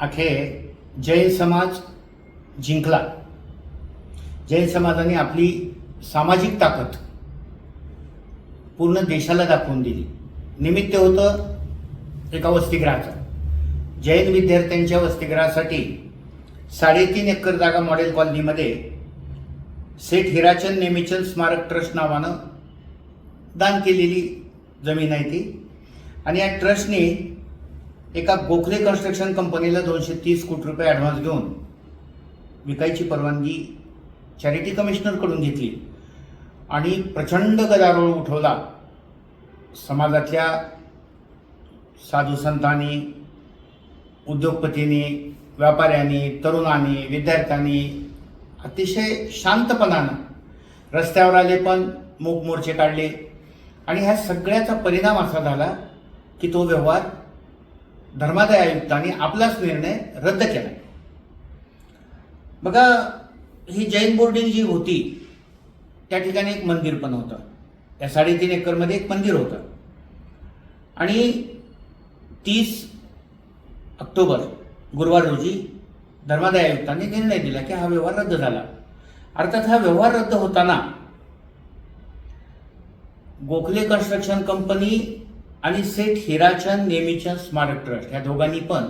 अखेर जैन समाज जिंकला. जैन समाजाने आपली सामाजिक ताकद पूर्ण देशाला दाखवून दिली. निमित्त होतं एका वसतिगृहाचं. जैन विद्यार्थ्यांच्या वसतिगृहासाठी साडेतीन एकर जागा मॉडेल कॉलनीमध्ये सेठ हिराचंद नेमिचंद स्मारक ट्रस्ट नावानं दान केलेली जमीन आहे ती. आणि या ट्रस्टने एका गोखले कन्स्ट्रक्शन कंपनीला दोनशे तीस कोटी रुपये ॲडव्हान्स घेऊन विकायची परवानगी चॅरिटी कमिशनरकडून घेतली. आणि प्रचंड गदारोळ उठवला. समाजातल्या साधू संतांनी उद्योगपतींनी व्यापाऱ्यांनी तरुणांनी विद्यार्थ्यांनी अतिशय शांतपणानं रस्त्यावर आले पण मूक मोर्चे काढले. आणि ह्या सगळ्याचा परिणाम असा झाला की तो व्यवहार धर्मादाय आयुक्तांनी आपलाच निर्णय रद्द केला. बघा ही जैन बोर्डिंग जी होती त्या ठिकाणी एक मंदिर पण होतं. त्या साडेतीन एकरमध्ये एक मंदिर होतं. आणि तीस ऑक्टोबर गुरुवार रोजी धर्मादाय आयुक्तांनी निर्णय दिला की हा व्यवहार रद्द झाला. अर्थात हा व्यवहार रद्द होताना गोखले कन्स्ट्रक्शन कंपनी आणि सेठ हिराचंद नेमीचंद स्मारक ट्रस्ट ह्या दोघांनी पण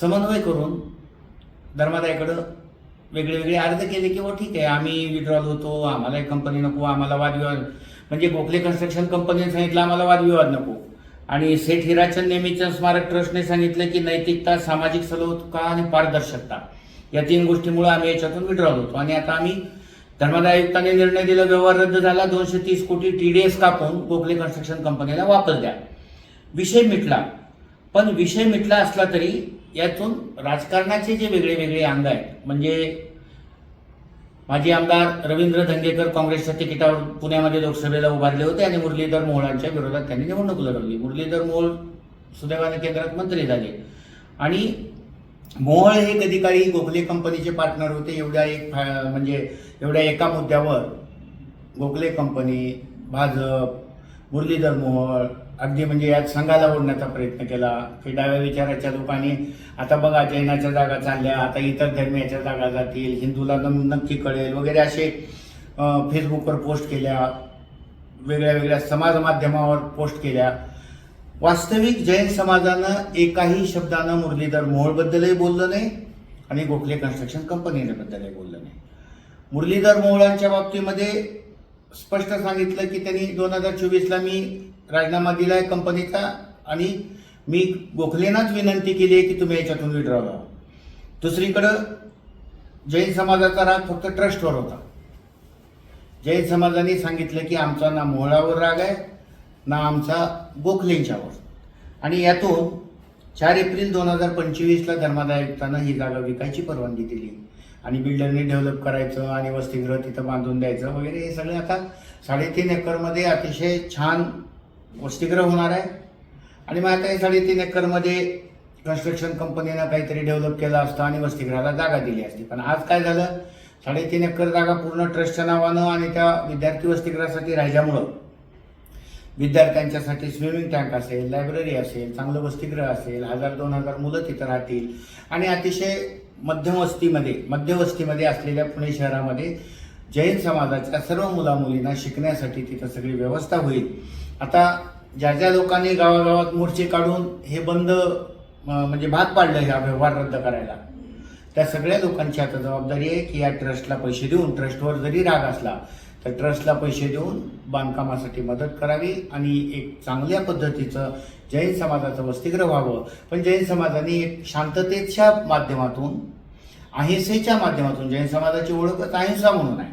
समन्वय करून धर्मादायकडं वेगळे वेगळे अर्ज केले की हो ठीक आहे आम्ही विड्रॉल होतो आम्हाला एक कंपनी नको आम्हाला वादविवाद म्हणजे गोखले कन्स्ट्रक्शन कंपनीने सांगितलं आम्हाला वादविवाद नको. आणि सेठ हिराचंद नेमीचंद स्मारक ट्रस्टने सांगितलं की नैतिकता सामाजिक सलोखा आणि पारदर्शकता या तीन गोष्टीमुळे आम्ही याच्यातून विड्रॉल होतो आणि आता आम्ही धर्मादाय आयुक्तांनी निर्णय दिला व्यवहार रद्द झाला दोनशे तीस कोटी टी डी एस कापून गोखले कन्स्ट्रक्शन कंपनीला वापस द्या. विषय मिटला. पण विषय मिटला असला तरी यातून राजकारणाचे जे वेगळे वेगळे अंग आहेत म्हणजे माजी आमदार रवींद्र धंगेकर काँग्रेसच्या तिकिटावर पुण्यामध्ये लोकसभेला उभारले होते आणि मुरलीधर मोहोळांच्या विरोधात त्यांनी निवडणूक लढवली. मुरलीधर मोहोळ सुदैवाने केंद्रात मंत्री झाले. आणि मोहोळ हे कधी काळी गोखले कंपनीचे पार्टनर होते एवढ्या एक फा- म्हणजे एवढ्या एका मुद्द्यावर गोखले कंपनी भाजप मुरलीधर मोहोळ अगदी म्हणजे यात संघाला ओढण्याचा प्रयत्न केला. की डाव्या विचाराच्या लोकांनी आता बघा जैनाच्या जागा चालल्या आता इतर धर्मियाच्या जागा जातील हिंदूला नक्की कळेल वगैरे असे फेसबुकवर पोस्ट केल्या वेगळ्या वेगळ्या समाज माध्यमावर पोस्ट केल्या. वास्तविक जैन समाजानं एकाही शब्दानं मुरलीधर मोहोळबद्दलही बोललं नाही आणि गोखले कन्स्ट्रक्शन कंपनीबद्दलही बोललं नाही. मुरलीधर मोहोळांच्या बाबतीमध्ये स्पष्ट सांगितलं की त्यांनी दोन हजार चोवीसला मी राजीनामा आहे कंपनीचा आणि मी गोखलेनाच विनंती केली आहे की तुम्ही याच्यातून विड्रॉ व्हा. दुसरीकडं जैन समाजाचा राग फक्त ट्रस्टवर होता. जैन समाजाने सांगितलं की आमचा ना मोहळावर राग आहे ना आमचा गोखलेंच्यावर आणि यातून चार एप्रिल दोन हजार पंचवीसला धर्मादाय आयुक्तानं ही जागा विकायची परवानगी दिली. आणि बिल्डरने डेव्हलप करायचं आणि वसतिगृह तिथं बांधून द्यायचं वगैरे हे सगळे आता साडेतीन एकरमध्ये अतिशय छान वसतिगृह होणार आहे. आणि मग आता हे साडेतीन एकरमध्ये कन्स्ट्रक्शन कंपनीनं काहीतरी डेव्हलप केलं असतं आणि वसतिगृहाला जागा दिली असती. पण आज काय झालं? साडेतीन एकर जागा पूर्ण ट्रस्टच्या नावानं आणि त्या विद्यार्थी वसतिगृहासाठी राहिल्यामुळं विद्यार्थ्यांच्यासाठी स्विमिंग टँक असेल लायब्ररी असेल चांगलं वसतिगृह असेल हजार दोन हजार मुलं तिथं राहतील. आणि अतिशय मध्यमवस्तीमध्ये मध्यवस्तीमध्ये असलेल्या पुणे शहरामध्ये जैन समाजाच्या सर्व मुलामुलींना शिकण्यासाठी तिथं सगळी व्यवस्था होईल. आता ज्या ज्या लोकांनी गावागावात मोर्चे काढून हे बंद म्हणजे भाग पाडलं ह्या व्यवहार रद्द करायला त्या सगळ्या लोकांची आता जबाबदारी आहे की या ट्रस्टला पैसे देऊन ट्रस्टवर जरी राग असला तर ट्रस्टला पैसे देऊन बांधकामासाठी मदत करावी आणि एक चांगल्या पद्धतीचं जैन समाजाचं वसतिग्रह व्हावं. पण जैन समाजाने एक शांततेच्या माध्यमातून अहिंसेच्या माध्यमातून जैन समाजाची ओळखच अहिंसा म्हणून आहे.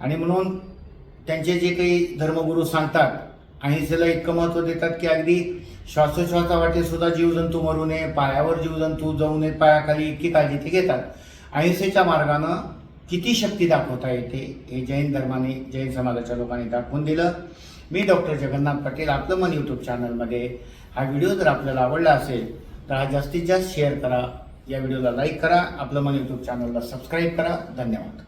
आणि म्हणून त्यांचे जे काही धर्मगुरू सांगतात अहिंसेला इतकं महत्त्व देतात की अगदी श्वासोश्वासा वाटे सुद्धा जीवजंतू मरू नये पायावर जीवजंतू जाऊ नये पायाखाली इतकी काळजी ते घेतात. अहिंसेच्या मार्गानं किती शक्ती दाखवता येते हे जैन धर्माने जैन समाजाच्या लोकांनी दाखवून दिलं. मी डॉक्टर जगन्नाथ पाटील आपलं मन यूट्यूब चॅनलमध्ये हा व्हिडिओ जर आपल्याला आवडला असेल तर हा जास्तीत जास्त शेअर करा. या व्हिडिओला लाईक करा. आपलं मन यूट्यूब चॅनलला सबस्क्राईब करा. धन्यवाद.